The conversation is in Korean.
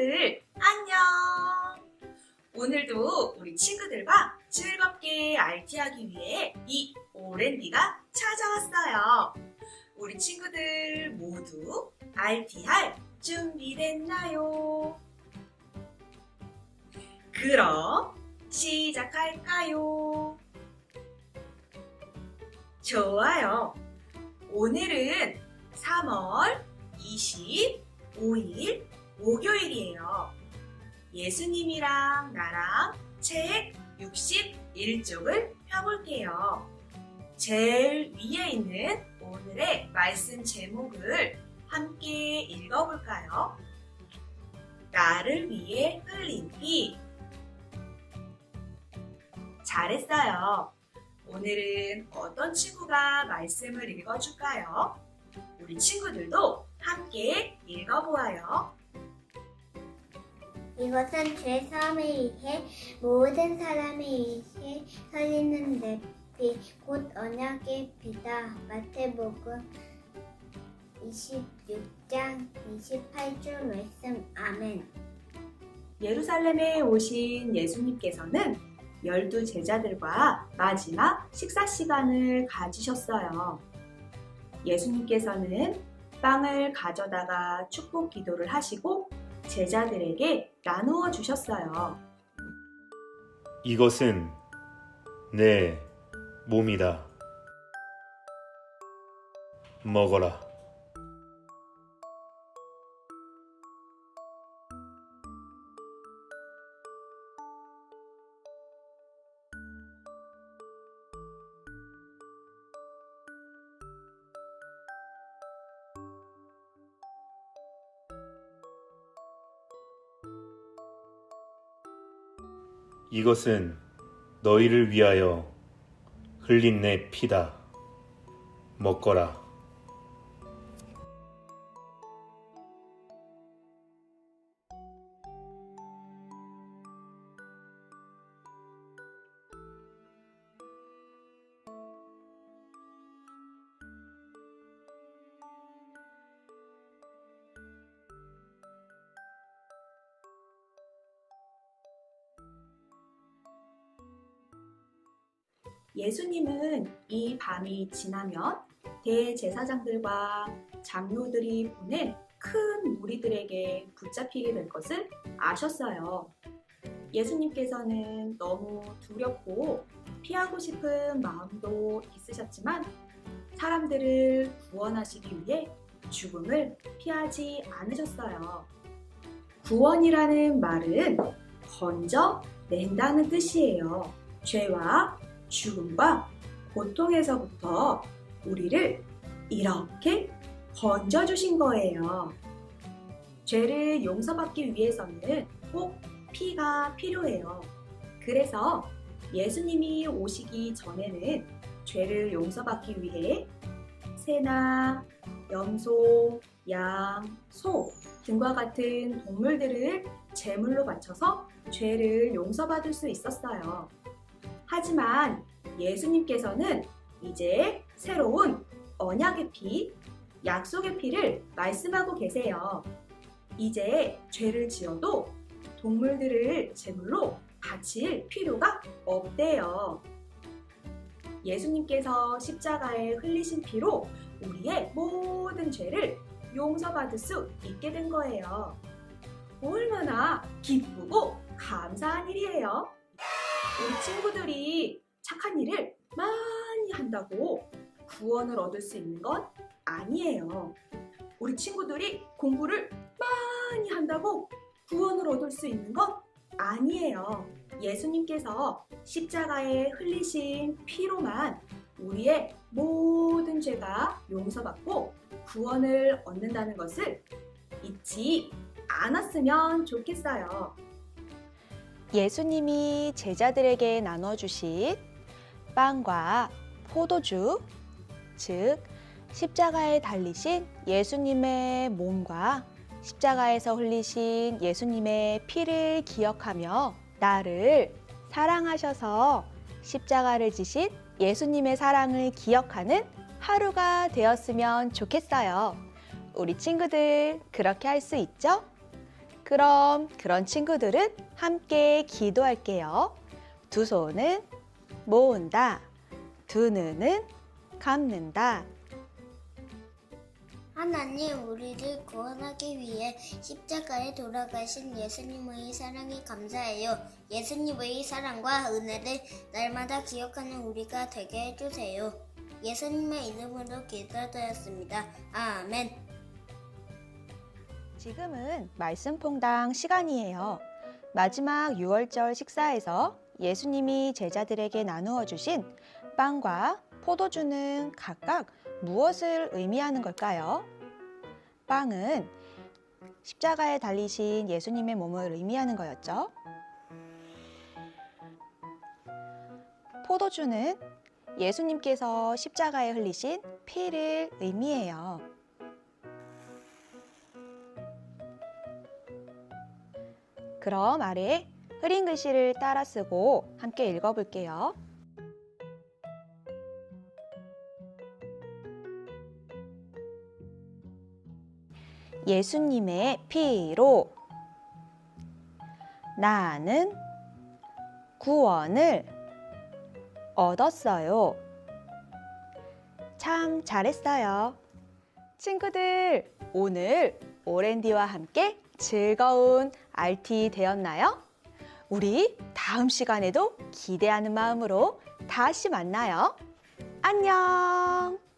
친구들 안녕! 오늘도 우리 친구들과 즐겁게 RT하기 위해 이 오랜디가 찾아왔어요. 우리 친구들 모두 RT할 준비됐나요? 그럼 시작할까요? 좋아요. 오늘은 3월 25일 목요일이에요. 예수님이랑 나랑 책 61쪽을 펴볼게요. 제일 위에 있는 오늘의 말씀 제목을 함께 읽어볼까요? 나를 위해 흘린 피. 잘했어요. 오늘은 어떤 친구가 말씀을 읽어줄까요? 우리 친구들도 함께 읽어보아요. 이것은 죄 사함에 의해 모든 사람에 의해 살리는 내 피, 곧 언약의 피다. 마태복음 26장 28절 말씀. 아멘. 예루살렘에 오신 예수님께서는 열두 제자들과 마지막 식사 시간을 가지셨어요. 예수님께서는 빵을 가져다가 축복 기도를 하시고 제자들에게 나누어 주셨어요. 이것은 내 몸이다. 먹어라. 이것은 너희를 위하여 흘린 내 피다. 먹거라. 예수님은 이 밤이 지나면 대제사장들과 장로들이 보낸 큰 무리들에게 붙잡히게 될 것을 아셨어요. 예수님께서는 너무 두렵고 피하고 싶은 마음도 있으셨지만 사람들을 구원하시기 위해 죽음을 피하지 않으셨어요. 구원이라는 말은 건져 낸다는 뜻이에요. 죄와 죽음과 고통에서부터 우리를 이렇게 건져주신 거예요. 죄를 용서받기 위해서는 꼭 피가 필요해요. 그래서 예수님이 오시기 전에는 죄를 용서받기 위해 새나 염소, 양, 소 등과 같은 동물들을 제물로 바쳐서 죄를 용서받을 수 있었어요. 하지만 예수님께서는 이제 새로운 언약의 피, 약속의 피를 말씀하고 계세요. 이제 죄를 지어도 동물들을 제물로 바칠 필요가 없대요. 예수님께서 십자가에 흘리신 피로 우리의 모든 죄를 용서받을 수 있게 된 거예요. 얼마나 기쁘고 감사한 일이에요. 우리 친구들이 착한 일을 많이 한다고 구원을 얻을 수 있는 건 아니에요. 우리 친구들이 공부를 많이 한다고 구원을 얻을 수 있는 건 아니에요. 예수님께서 십자가에 흘리신 피로만 우리의 모든 죄가 용서받고 구원을 얻는다는 것을 잊지 않았으면 좋겠어요. 예수님이 제자들에게 나눠주신 빵과 포도주, 즉, 십자가에 달리신 예수님의 몸과 십자가에서 흘리신 예수님의 피를 기억하며 나를 사랑하셔서 십자가를 지신 예수님의 사랑을 기억하는 하루가 되었으면 좋겠어요. 우리 친구들, 그렇게 할 수 있죠? 그럼 그런 친구들은 함께 기도할게요. 두 손은 모은다. 두 눈은 감는다. 하나님, 우리를 구원하기 위해 십자가에 돌아가신 예수님의 사랑에 감사해요. 예수님의 사랑과 은혜를 날마다 기억하는 우리가 되게 해주세요. 예수님의 이름으로 기도드렸습니다. 아멘. 지금은 말씀 퐁당 시간이에요. 마지막 6월절 식사에서 예수님이 제자들에게 나누어 주신 빵과 포도주는 각각 무엇을 의미하는 걸까요? 빵은 십자가에 달리신 예수님의 몸을 의미하는 거였죠. 포도주는 예수님께서 십자가에 흘리신 피를 의미해요. 그럼 아래 흐린 글씨를 따라 쓰고 함께 읽어볼게요. 예수님의 피로 나는 구원을 얻었어요. 참 잘했어요. 친구들, 오늘 오랜디와 함께 즐거운 RT 되었나요? 우리 다음 시간에도 기대하는 마음으로 다시 만나요. 안녕!